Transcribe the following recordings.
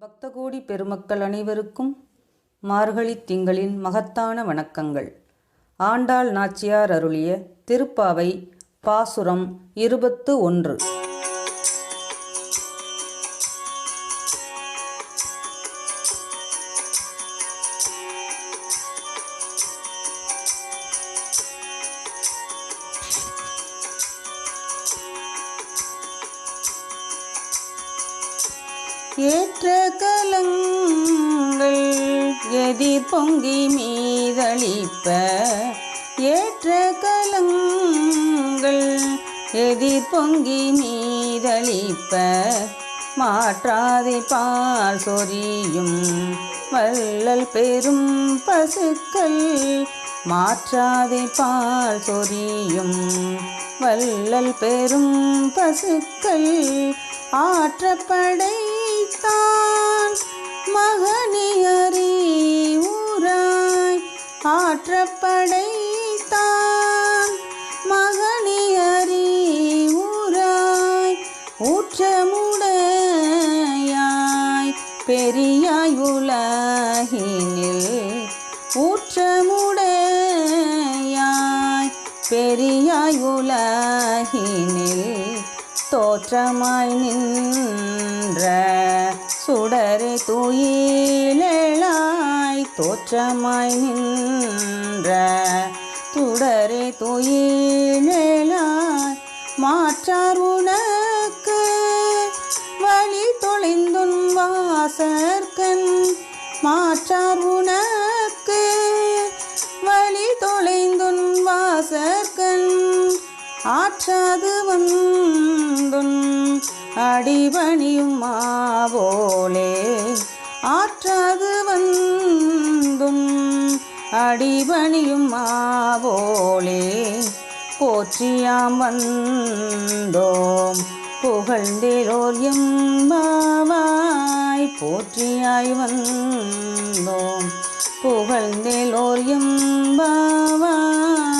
பக்தகோடி பெருமக்கள் அனைவருக்கும் மார்கழி திங்களின் மகத்தான வணக்கங்கள். ஆண்டாள் நாச்சியார் அருளிய திருப்பாவை பாசுரம் இருபத்து ஒன்று. ஏற்ற கலங்கள் எதிர் பொங்கி மீதளிப்ப ஏற்ற கலங்கள் எதிர் பொங்கி மீதளிப்ப மாற்றாதே பால் சொரியும் வள்ளல் பெரும் பசுக்கள் மாற்றாதி பால் சொரியும் வள்ளல் பெரும் பசுக்கள் ஆற்றப்படை ஆற்றப்படைத்தான் மகனியரே ஊராய் ஆற்றப்படைத்தான் மகனியரே ஊராய் ஊற்றமுடையாய் பெரியாய் உலகினில் ஊற்றமுடையாய் பெரியாய் உலகினில் தோற்றமாய் நின்ற சுடரை துயிலாய் தோற்றமாய் நின்ற சுடரை துயிலாய் மாற்றார் உனக்கு வழி தொலைந்துன் வாசற்கண் மாற்றார் அடிபணியும் மாவோலே ஆற்றாது வந்தும் அடிபணியும் மாவோலே போற்றியாம் வந்தோம் புகழ்ந்தேலோர் எம்பாவாய் போற்றியாய் வந்தோம் புகழ்ந்தேலோர் எம்பாவாய்.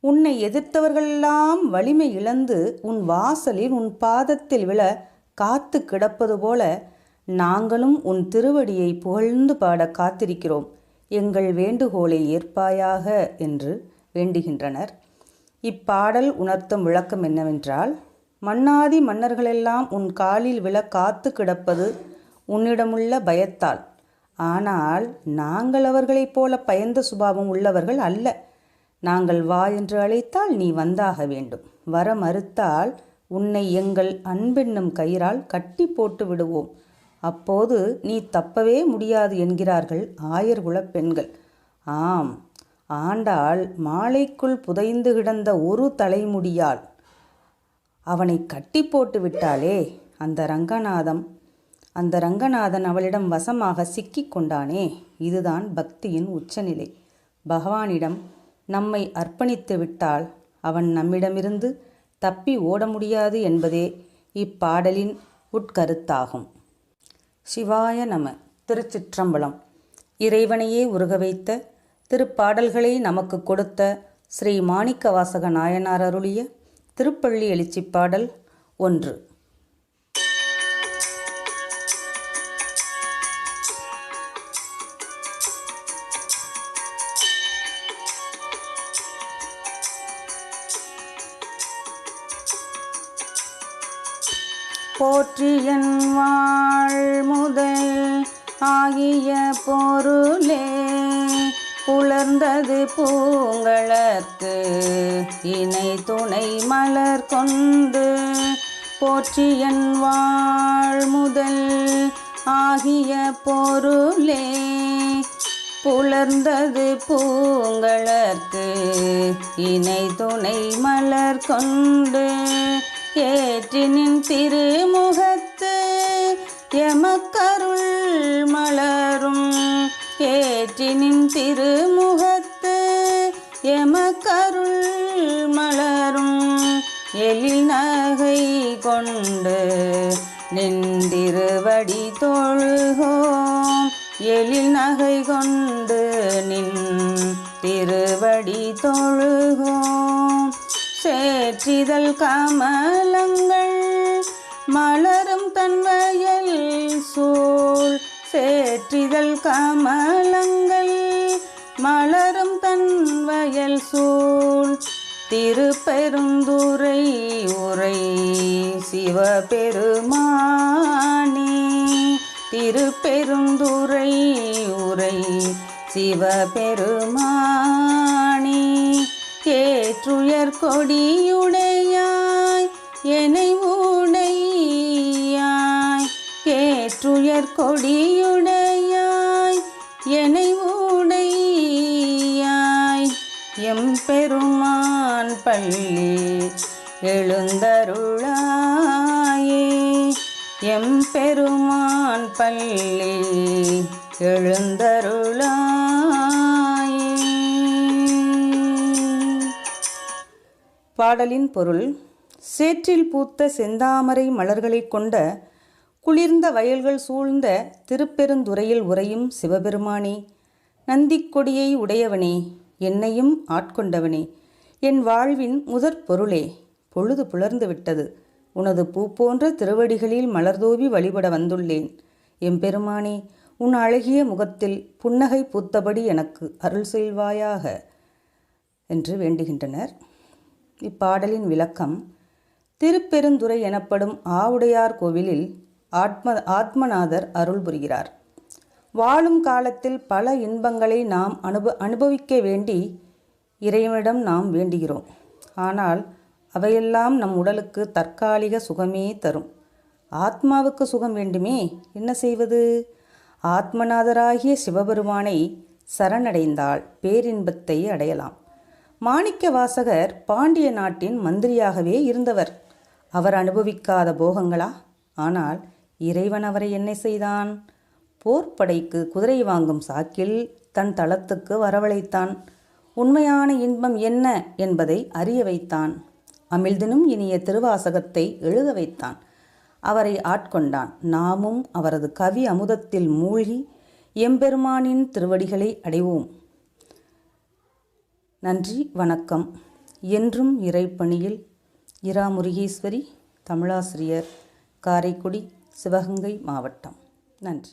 உன்னை எதிர்த்தவர்களெல்லாம் வலிமை இழந்து உன் வாசலில் உன் பாதத்தில் விழ காத்து கிடப்பது போல நாங்களும் உன் திருவடியை புகழ்ந்து பாட காத்திருக்கிறோம். எங்கள் வேண்டுகோளை ஏற்பாயாக என்று வேண்டுகின்றனர். இப்பாடல் உணர்த்தும் விளக்கம் என்னவென்றால் மன்னாதி மன்னர்களெல்லாம் உன் காலில் விழ காத்து கிடப்பது உன்னிடமுள்ள பயத்தால். ஆனால் நாங்கள் அவர்களைப் போல பயந்த சுபாவம் உள்ளவர்கள் அல்ல. நாங்கள் வா என்று அழைத்தால் நீ வந்தாக வேண்டும். வர மறுத்தால் உன்னை எங்கள் அன்பென்னும் கயிறால் கட்டி போட்டு விடுவோம். அப்போது நீ தப்பவே முடியாது என்கிறார்கள் ஆயர்குலப் பெண்கள் ஆம் ஆண்டாள் மாலைக்குள் புதைந்து கிடந்த ஒரு தலைமுடியால் அவனை கட்டி போட்டு விட்டாலே அந்த ரங்கநாதம். அந்த ரங்கநாதன் அவளிடம் வசமாக சிக்கிக் கொண்டானே இதுதான் பக்தியின் உச்சநிலை. பகவானிடம் நம்மை அர்ப்பணித்து விட்டால் அவன் நம்மிடமிருந்து தப்பி ஓட முடியாது என்பதே இப்பாடலின் உட்கருத்தாகும். சிவாய நம திருச்சிற்றம்பலம். இறைவனையே உருக வைத்த திருப்பாடல்களை நமக்கு கொடுத்த ஸ்ரீ மாணிக்கவாசக நாயனார் அருளிய திருப்பள்ளி எழுச்சிப் பாடல் ஒன்று. போற்றியன் வாழ்முதல் ஆகிய பொருளே. புலர்ந்தது பூங்களற்கு இணை துணை மலர் கொண்டு போற்றியன் வாழ்முதல் ஆகிய பொருளே. புலர்ந்தது பூங்களுக்கு இணை துணை மலர் கொண்டு ஏற்றினின் திருமுகத்து எமக்கருள் மலரும். ஏற்றினின் திருமுகத்து எமக்கருள் மலரும். எழில் நகை கொண்டு நின்றிருவடி தொழுகோம். எழில் நகை கொண்டு நின் திருவடி தொழுகோம். சேற்றிதழ் கமலங்கள் மலரும் தன்வயல் சூழ் சேற்றிதழ் கமலங்கள் மலரும் தன்வயல் சூழ் திருப்பெருந்துரை உரை சிவபெருமானே. திருப்பெருந்துரை உரை சிவபெருமானே. கேற்றுயர் கொடியுடையாய் என்னை உடையாய் கேற்றுயர் கொடியுடையாய் என்னை உடையாய் எம் பெருமான் பள்ளி எழுந்தருளாயே. எம் பெருமான் பள்ளி எழுந்தருளாயே. பாடலின் பொருள் சேற்றில் பூத்த செந்தாமரை மலர்களைக் கொண்ட குளிர்ந்த வயல்கள் சூழ்ந்த திருப்பெருந்துறையில் உறையும் சிவபெருமானே நந்திக்கொடியை உடையவனே என்னையும் ஆட்கொண்டவனே என் வாழ்வின் முதற் பொருளே பொழுது புலர்ந்து விட்டது. உனது பூ போன்ற திருவடிகளில் மலர்தூவி வழிபட வந்துள்ளேன். எம்பெருமானே உன் அழகிய முகத்தில் புன்னகை பூத்தபடி எனக்கு அருள் செய்வாயாக என்று வேண்டுகின்றனர். இப்பாடலின் விளக்கம் திருப்பெருந்துறை எனப்படும் ஆவுடையார் கோவிலில் ஆத்ம ஆத்மநாதர் அருள் புரிகிறார். வாழும் காலத்தில் பல இன்பங்களை நாம் அனுப அனுபவிக்க வேண்டி இறைவனிடம் நாம் வேண்டுகிறோம். ஆனால் அவையெல்லாம் நம் உடலுக்கு தற்காலிக சுகமே தரும். ஆத்மாவுக்கு சுகம் வேண்டுமே என்ன செய்வது? ஆத்மநாதராகிய சிவபெருமானை சரணடைந்தால் பேரின்பத்தை அடையலாம். மாணிக்க வாசகர் பாண்டிய நாட்டின் மந்திரியாகவே இருந்தவர். அவர் அனுபவிக்காத போகங்களா? ஆனால் இறைவன் அவரை என்ன செய்தான். போர்ப்படைக்கு குதிரை வாங்கும் சாக்கில் தன் தளத்துக்கு வரவழைத்தான். உண்மையான இன்பம் என்ன என்பதை அறிய வைத்தான். அமிழ்தினும் இனிய திருவாசகத்தை எழுத வைத்தான். அவரை ஆட்கொண்டான். நாமும் அவரது கவி அமுதத்தில் மூழ்கி எம்பெருமானின் திருவடிகளை அடைவோம். நன்றி வணக்கம். என்றும் இறைப்பணியில் இரா முருகேஸ்வரி தமிழாசிரியர் காரைக்குடி சிவகங்கை மாவட்டம். நன்றி.